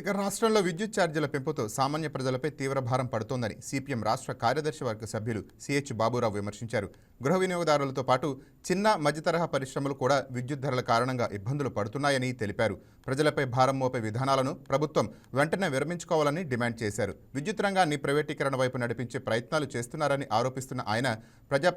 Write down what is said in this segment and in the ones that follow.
ఇక రాష్ట్రంలో విద్యుత్ ఛార్జీల పెంపుతో సామాన్య ప్రజలపై తీవ్ర భారం పడుతోందని సిపిఎం రాష్ట్ర కార్యదర్శి వర్గ సభ్యులు సిహెచ్ బాబురావు విమర్శించారు. గృహ వినియోగదారులతో పాటు చిన్న మధ్యతరహా పరిశ్రమలు కూడా విద్యుత్ ధరల కారణంగా ఇబ్బందులు పడుతున్నాయని తెలిపారు. ప్రజలపై భారం మోపే విధానాలను ప్రభుత్వం వెంటనే విరమించుకోవాలని డిమాండ్ చేశారు. విద్యుత్ రంగాన్ని ప్రైవేటీకరణ వైపు నడిపించే ప్రయత్నాలు చేస్తున్నారని ఆరోపిస్తున్న ఆయన ప్రజా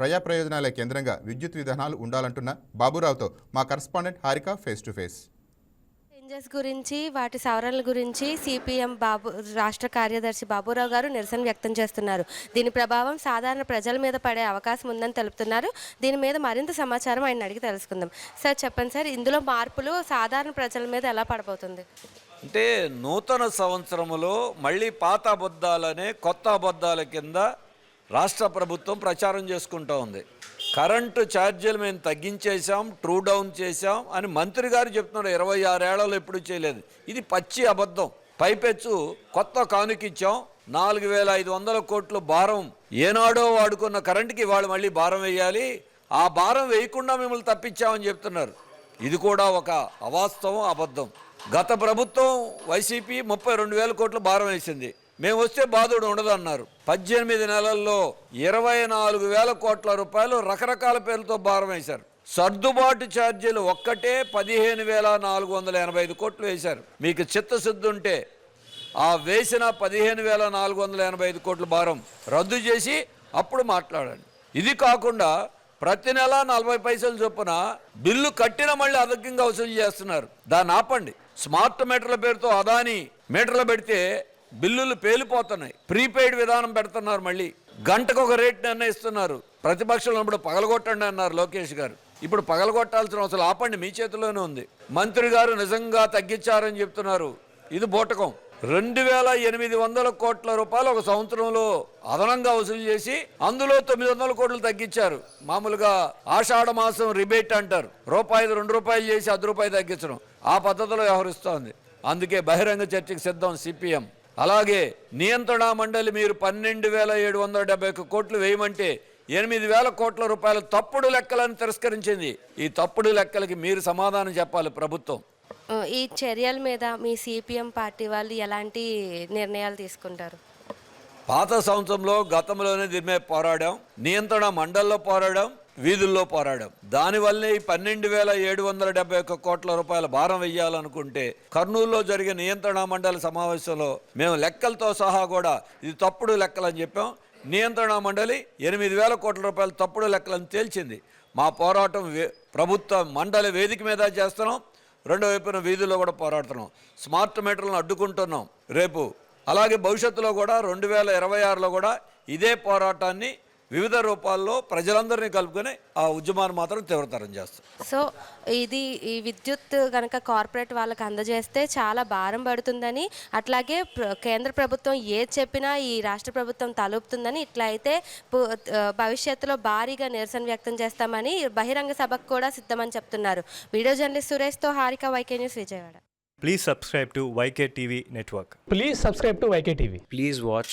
ప్రజా ప్రయోజనాల కేంద్రంగా విద్యుత్ విధానాలు ఉండాలంటున్న బాబురావుతో మా correspondent Harika face to face. Changes గురించి వాటి సవరణల గురించి సిపిఎం బాబు రాష్ట్ర కార్యదర్శి బాబురావు గారు నిరసన వ్యక్తం చేస్తున్నారు. దీని ప్రభావం సాధారణ ప్రజల మీద పడే అవకాశం ఉందని తెలుపుతున్నారు. దీని మీద మరింత సమాచారం ఆయన అడిగి తెలుసుకుందాం. సార్ చెప్పండి సార్ ఇందులో మార్పులు సాధారణ ప్రజల మీద ఎలా పడబోతుంది? అంటే నూతన సంవత్సరములో మళ్ళీ పాత అబద్ధాలనే కొత్త అబద్ధాల కింద రాష్ట్ర ప్రభుత్వం ప్రచారం చేసుకుంటూ ఉంది. కరెంటు ఛార్జీలు మేము తగ్గించేశాం ట్రూ డౌన్ చేశాం అని మంత్రి గారు చెప్తున్నారు. ఇరవై ఆరేళ్ళలో ఎప్పుడు చేయలేదు. ఇది పచ్చి అబద్ధం. పైపెచ్చు కొత్త కానుకిచ్చాం నాలుగు వేల ఐదు వందల కోట్లు భారం. ఏనాడో వాడుకున్న కరెంటుకి వాళ్ళు మళ్ళీ భారం వేయాలి. ఆ భారం వేయకుండా మిమ్మల్ని తప్పించామని చెప్తున్నారు. ఇది కూడా ఒక అవాస్తవం అబద్ధం. గత ప్రభుత్వం వైసీపీ ముప్పై రెండు వేల కోట్లు భారం వేసింది. మేము వస్తే బాధుడు ఉండదు అన్నారు పద్దెనిమిది నెలల్లో ఇరవై నాలుగు వేల కోట్ల రూపాయలు రకరకాల పేర్లతో భారం వేశారు. సర్దుబాటు ఛార్జీలు ఒక్కటే పదిహేను వేల నాలుగు వందల ఎనభై ఐదు కోట్లు వేశారు. మీకు చిత్తశుద్ధి ఉంటే ఆ వేసిన పదిహేను వేల నాలుగు వందల ఎనభై ఐదు కోట్ల భారం రద్దు చేసి అప్పుడు మాట్లాడండి. ఇది కాకుండా ప్రతి నెల నలభై పైసలు చొప్పున బిల్లు కట్టిన మళ్ళీ అధికంగా వసూలు చేస్తున్నారు. దాన్ని ఆపండి. స్మార్ట్ మీటర్ల పేరుతో అదాని మీటర్లు పెడితే బిల్లులు పేలిపోతున్నాయి. ప్రీపెయిడ్ విధానం పెడుతున్నారు మళ్ళీ. గంటకు ఒక రేట్ నిర్ణయిస్తున్నారు. ప్రతిపక్షంలో ఉన్నప్పుడు పగలగొట్టండి అన్నారు లోకేష్ గారు. ఇప్పుడు పగలగొట్టాల్సిన అవసరం ఆపండి మీ చేతిలోనే ఉంది. మంత్రి గారు నిజంగా తగ్గించారని చెప్తున్నారు. ఇది బోటకం. రెండు వేల ఎనిమిది వందల కోట్ల రూపాయలు ఒక సంవత్సరంలో అదనంగా వసూలు చేసి అందులో తొమ్మిది వందల కోట్లు తగ్గించారు. మామూలుగా ఆషాఢ మాసం రిబేట్ అంటారు. రూపాయి రెండు రూపాయలు చేసి అర్ధ రూపాయి తగ్గించడం. ఆ పద్ధతిలో వ్యవహరిస్తోంది. అందుకే బహిరంగ చర్చకు సిద్ధం సిపిఎం. అలాగే నియంత్రణ మండలి మీరు పన్నెండు వేల ఏడు వందల డెబ్బై ఒక్క కోట్లు వేయమంటే ఎనిమిది వేల కోట్ల రూపాయల తప్పుడు లెక్కలను తిరస్కరించింది. ఈ తప్పుడు లెక్కలకి మీరు సమాధానం చెప్పాలి ప్రభుత్వం. ఈ చర్యల మీద మీ సిపిఎం పార్టీ వాళ్ళు ఎలాంటి నిర్ణయాలు తీసుకుంటారు? పాత సంవత్సరంలో గతంలోనే దీని మీద పోరాడాం నియంత్రణ మండల్లో పోరాడాం వీధుల్లో పోరాడాం. దానివల్లే ఈ పన్నెండు వేల ఏడు వందల డెబ్బై ఒక్క కోట్ల రూపాయల భారం వెయ్యాలనుకుంటే కర్నూలులో జరిగే నియంత్రణ మండలి సమావేశంలో మేము లెక్కలతో సహా కూడా ఇది తప్పుడు లెక్కలని చెప్పాం. నియంత్రణ మండలి ఎనిమిది వేల కోట్ల రూపాయల తప్పుడు లెక్కలను తేల్చింది. మా పోరాటం వే- ప్రభుత్వ మండలి వేదిక మీద చేస్తున్నాం. రెండో వైపున వీధుల్లో కూడా పోరాడుతున్నాం. స్మార్ట్ మీటర్లను అడ్డుకుంటున్నాం. రేపు అలాగే భవిష్యత్తులో కూడా రెండు వేల ఇరవై ఆరులో కూడా ఇదే పోరాటాన్ని వివిధ రూపాల్లో ప్రజలందరినీ కలుపుకొని ఆ ఉద్యమాన్ని మాత్రం తీవ్రతరం చేస్తాం సో ఇది ఈ విద్యుత్ కనుక కార్పొరేట్ వాళ్ళకి అందజేస్తే చాలా భారం పడుతుందని అట్లాగే ప్ర- కేంద్ర ప్రభుత్వం ఏది చెప్పినా ఈ రాష్ట్ర ప్రభుత్వం తలుపుతుందని ఇట్లా అయితే భవిష్యత్తులో భారీగా నిరసన వ్యక్తం చేస్తామని బహిరంగ సభకు కూడా సిద్ధమని చెప్తున్నారు video journalist సురేష్తో Harika YK news Vijayawada Please subscribe to YK TV Network. Please subscribe to YKTV. Please watch